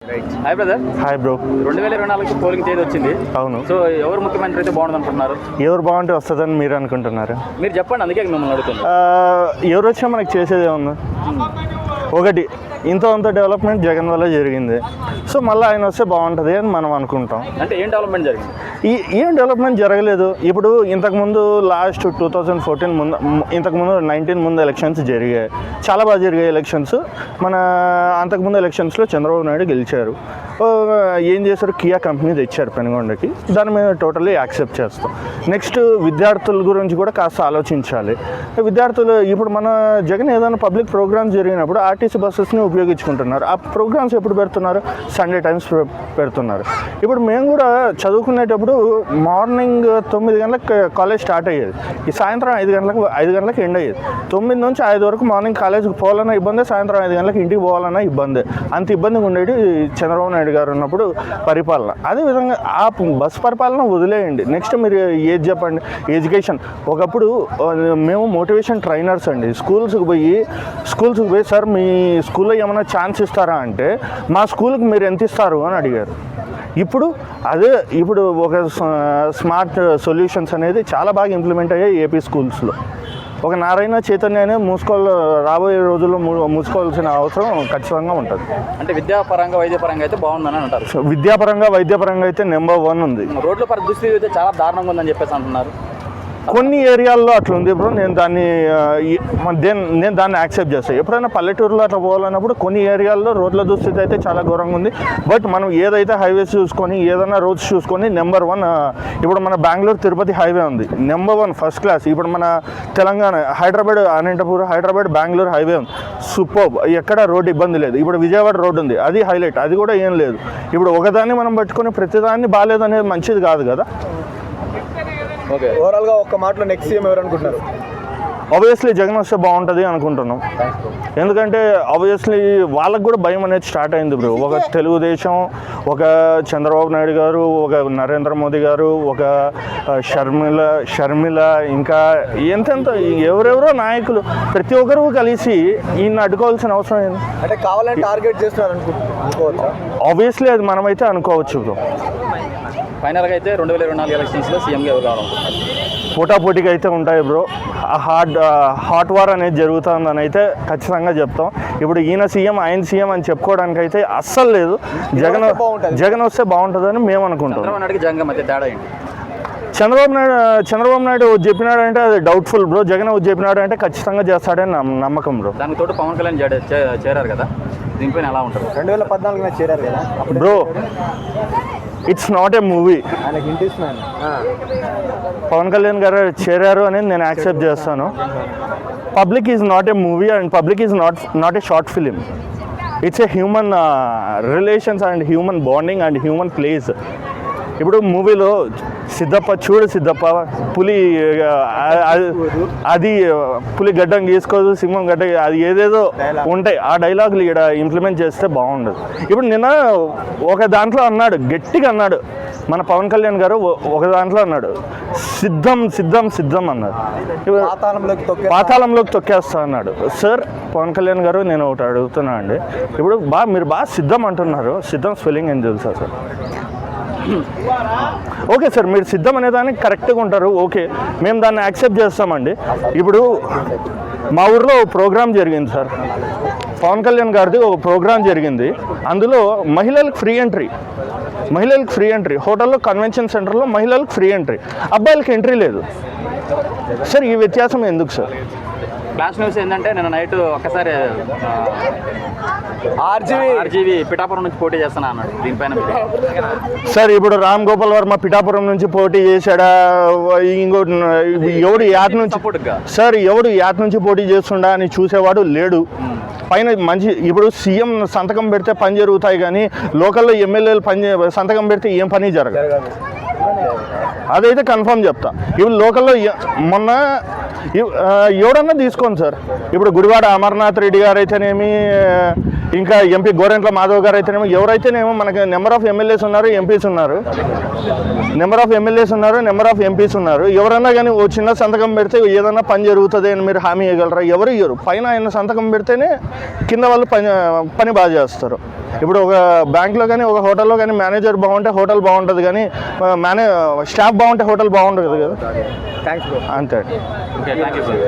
Hi brother hi bro రెండు వేల ఇరవై నాలుగు పోలింగ్ తేదీ వచ్చింది. అవును. సో ఎవరు ముఖ్యమంత్రి అయితే బాగుంది అనుకుంటున్నారు ఎవరు బాగుంటే వస్తుందని మీరు అనుకుంటున్నారు? మీరు చెప్పండి అందుకే మిమ్మల్ని అడుగుతుంది ఆ, ఎవరు వచ్చినా మనకి చేసేది ఏముంది ఒకటి ఇంత అంత డెవలప్మెంట్ జగన్ వల్ల జరిగింది. సో మళ్ళీ ఆయన వస్తే బాగుంటుంది అని మనం అనుకుంటాం. అంటే ఏం డెవలప్మెంట్ జరిగింది? ఈ ఏం డెవలప్మెంట్ జరగలేదు? ఇప్పుడు ఇంతకుముందు లాస్ట్ టూ థౌజండ్ ఫోర్టీన్ ముందు ఇంతకుముందు నైన్టీన్ ముందు ఎలక్షన్స్ జరిగాయి. చాలా బాగా జరిగాయి ఎలక్షన్స్. మన అంతకుముందు ఎలక్షన్స్లో చంద్రబాబు నాయుడు గెలిచారు. ఏం చేశారు? కియా కంపెనీ తెచ్చారు పెనుగొండకి. దాన్ని మేము టోటల్లీ యాక్సెప్ట్ చేస్తాం. నెక్స్ట్ విద్యార్థుల గురించి కూడా కాస్త ఆలోచించాలి. విద్యార్థులు ఇప్పుడు మన జగన్ ఏదైనా పబ్లిక్ ప్రోగ్రామ్స్ జరిగినప్పుడు ఆర్టీసీ బస్సెస్ని ఉపయోగించుకుంటున్నారు. ఆ ప్రోగ్రామ్స్ ఎప్పుడు పెడుతున్నారు? సండే టైమ్స్ పెడుతున్నారు. ఇప్పుడు మేము కూడా చదువుకునేటప్పుడు మార్నింగ్ తొమ్మిది గంటలకు కాలేజ్ స్టార్ట్ అయ్యేది. ఈ సాయంత్రం ఐదు గంటలకు ఐదు గంటలకు ఎండ్ అయ్యేది. తొమ్మిది నుంచి ఐదు వరకు మార్నింగ్ కాలేజ్కి పోవాలన్నా ఇబ్బంది సాయంత్రం ఐదు గంటలకు ఇంటికి పోవాలన్నా ఇబ్బంది. అంత ఇబ్బందిగా ఉండేది చంద్రబాబు నాయుడు గారు ఉన్నప్పుడు పరిపాలన. అదేవిధంగా ఆ బస్ పరిపాలన వదిలేయండి. నెక్స్ట్ మీరు ఏది చెప్పండి. ఎడ్యుకేషన్. ఒకప్పుడు మేము మోటివేషన్ ట్రైనర్స్ అండి. స్కూల్స్కి పోయి స్కూల్స్కి పోయి సార్ మీ స్కూల్లో ఏమైనా ఛాన్స్ ఇస్తారా? అంటే మా స్కూల్కి మీరు ఎంత ఇస్తారు? అని అడిగారు. ఇప్పుడు అదే ఇప్పుడు ఒక స్మార్ట్ సొల్యూషన్స్ అనేది చాలా బాగా ఇంప్లిమెంట్ అయ్యాయి ఏపీ స్కూల్స్లో. ఒక నారాయణ చైతన్య అనేది మూసుకోవాలి రాబోయే రోజుల్లో మూసుకోవాల్సిన అవసరం ఖచ్చితంగా ఉంటుంది. అంటే విద్యాపరంగా వైద్యపరంగా అయితే బాగుందని అంటారు. విద్యాపరంగా వైద్యపరంగా అయితే నెంబర్ వన్ ఉంది. రోడ్ల పరిస్థితి అయితే చాలా దారుణంగా ఉందని చెప్పేసి అంటున్నారు. కొన్ని ఏరియాల్లో అట్లా ఉంది బ్రో. నేను దాన్ని ఆ, నేను దాన్ని యాక్సెప్ట్ చేస్తాను ఎప్పుడైనా పల్లెటూరులో అట్లా పోవాలన్నప్పుడు కొన్ని ఏరియాల్లో రోడ్ల దుస్థితి అయితే చాలా ఘోరంగా ఉంది. బట్ మనం ఏదైతే హైవేస్ చూసుకొని ఏదైనా రోడ్స్ చూసుకొని నెంబర్ వన్ ఇప్పుడు మన బెంగళూరు తిరుపతి హైవే ఉంది. Number one first class. ఇప్పుడు మన తెలంగాణ హైదరాబాద్ అనంతపూర్ హైదరాబాద్ బెంగళూరు హైవే ఉంది. సూపర్. ఎక్కడ రోడ్ ఇబ్బంది లేదు. ఇప్పుడు విజయవాడ రోడ్ ఉంది. అది హైలైట్. అది కూడా ఏం లేదు. ఇప్పుడు ఒకదాన్ని మనం పట్టుకొని ప్రతిదాన్ని బాగాలేదనేది మంచిది కాదు కదా. ఓకే ఓవరాల్గా ఒక్క మాటలో నెక్స్ట్ సీఎం ఎవరు అనుకుంటున్నారు? ఆబ్వియస్లీ జగన్ వస్తే బాగుంటుంది అనుకుంటున్నాం. ఎందుకంటే ఆబ్వియస్లీ వాళ్ళకు కూడా భయం అనేది స్టార్ట్ అయింది బ్రో ఒక తెలుగుదేశం ఒక చంద్రబాబు నాయుడు గారు ఒక నరేంద్ర మోదీ గారు ఒక షర్మిల షర్మిల ఇంకా ఎంతెంత ఎవరెవరో నాయకులు ప్రతి ఒక్కరు కలిసి ఈయన అడ్డుకోవాల్సిన అవసరం ఏంది? అంటే కావాలని టార్గెట్ చేస్తున్నారు ఆబ్వియస్లీ అది మనమైతే అనుకోవచ్చు బ్రో ఫైనల్గా అయితే రెండు వేల ఇరవై నాలుగు ఎలక్షన్స్లో సీఎంగా ఎవరు కావాలనుకుంటున్నారు పోటాపోటీగా అయితే ఉంటాయి బ్రో. ఆ హాట్ హాట్ వార్ అనేది జరుగుతుందని అయితే ఖచ్చితంగా చెప్తాం. ఇప్పుడు ఈయన సీఎం ఆయన సీఎం అని చెప్పుకోవడానికి అయితే అస్సలు లేదు. జగన్. జగన్ వస్తే బాగుంటుందని మేము అనుకుంటాం జగన్ మధ్య తేడా ఏంటి? చంద్రబాబు నాయుడు చంద్రబాబు నాయుడు చెప్పినాడు అంటే అది డౌట్ఫుల్ బ్రో. జగన్ చెప్పినాడు అంటే ఖచ్చితంగా చేస్తాడని నమ్మ- నమ్మకం బ్రో. దానికి తోటి పవన్ కళ్యాణ్ చేరారు కదా. దీనిపైన ఎలా ఉంటుంది? రెండు వేల పద్నాలుగున చేరారు కదా. Bro it's not a movie Pawan Kalyan garu చేరారు అనేది నేను యాక్సెప్ట్ చేస్తాను. Public is not a movie and public is not not a short film it's a human relations and human bonding and human place ఇప్పుడు మూవీలో సిద్ధప్ప చూడు సిద్ధప్ప. పులి అది- పులి గడ్డం గీసుకోదు సింహం గడ్డ అది ఏదేదో ఉంటాయి. ఆ డైలాగులు ఇక్కడ ఇంప్లిమెంట్ చేస్తే బాగుండదు. ఇప్పుడు నిన్న ఒక దాంట్లో అన్నాడు గట్టిగా అన్నాడు. మన పవన్ కళ్యాణ్ గారు ఒక దాంట్లో అన్నాడు. సిద్ధం సిద్ధం సిద్ధం అన్నాడు. పాతాళంలోకి తొక్కేస్తా. అన్నాడు. సార్ పవన్ కళ్యాణ్ గారు నేను ఒకటి అడుగుతున్నా అండి. ఇప్పుడు బాగా మీరు బాగా సిద్ధం అంటున్నారు. సిద్ధం స్పెల్లింగ్ ఏం తెలుసా సార్? ఓకే సార్ మీరు సిద్ధం అనే దానికి కరెక్ట్గా ఉంటారు. ఓకే మేము దాన్ని యాక్సెప్ట్ చేస్తామండి. ఇప్పుడు మా ఊర్లో ఒక ప్రోగ్రామ్ జరిగింది సార్. పవన్ కళ్యాణ్ గారిది ఒక ప్రోగ్రామ్ జరిగింది. అందులో మహిళలకు ఫ్రీ ఎంట్రీ. మహిళలకు ఫ్రీ ఎంట్రీ. హోటల్లో కన్వెన్షన్ సెంటర్లో మహిళలకు ఫ్రీ ఎంట్రీ. అబ్బాయిలకి ఎంట్రీ లేదు. సార్ ఈ వ్యత్యాసం ఎందుకు సార్? క్లాస్ న్యూస్ ఏంటంటే నిన్న నైట్ ఒక్కసారి ఆర్జీవీ. ఆర్జీవి పిఠాపురం నుంచి పోటీ చేస్తున్నా అన్నాడు. దీనిపైన సార్ ఇప్పుడు రామ్ గోపాల్ వర్మ పిఠాపురం నుంచి పోటీ చేశాడా? ఇంకోటి ఎవడు యాట్ నుంచి సార్ ఎవడు యాట్ నుంచి పోటీ చేస్తుండా అని చూసేవాడు లేడు. పైన మంచి ఇప్పుడు సీఎం సంతకం పెడితే పని జరుగుతాయి కానీ లోకల్లో ఎమ్మెల్యేలు పని సంతకం పెడితే ఏం పని జరగదు. అదైతే కన్ఫర్మ్ చెప్తా. ఇప్పుడు లోకల్లో మొన్న ఎవడన్నా తీసుకోండి సార్. ఇప్పుడు గుడివాడ అమర్నాథ్ రెడ్డి గారు అయితేనేమి ఇంకా ఎంపీ గోరెంట్ల మాధవ్ గారు అయితేనేమి ఎవరైతేనేమో మనకి నెంబర్ ఆఫ్ ఎమ్మెల్యేస్ ఉన్నారు ఎంపీస్ ఉన్నారు. నెంబర్ ఆఫ్ ఎమ్మెల్యేస్ ఉన్నారు నెంబర్ ఆఫ్ ఎంపీస్ ఉన్నారు. ఎవరన్నా కానీ ఓ చిన్న సంతకం పెడితే ఏదన్నా పని జరుగుతుంది అని మీరు హామీ ఇవ్వగలరా? ఎవరు ఇవ్వరు పైన ఆయన సంతకం పెడితేనే కింద వాళ్ళు పని పని బాగా చేస్తారు. ఇప్పుడు ఒక బ్యాంక్లో కానీ ఒక హోటల్లో కానీ మేనేజర్ బాగుంటే హోటల్ బాగుంటుంది కానీ మేనే స్టాఫ్ బాగుంటే హోటల్ బాగుంటుంది కదా. థ్యాంక్స్ బ్రో అంతే ఓకే థ్యాంక్ యూ సార్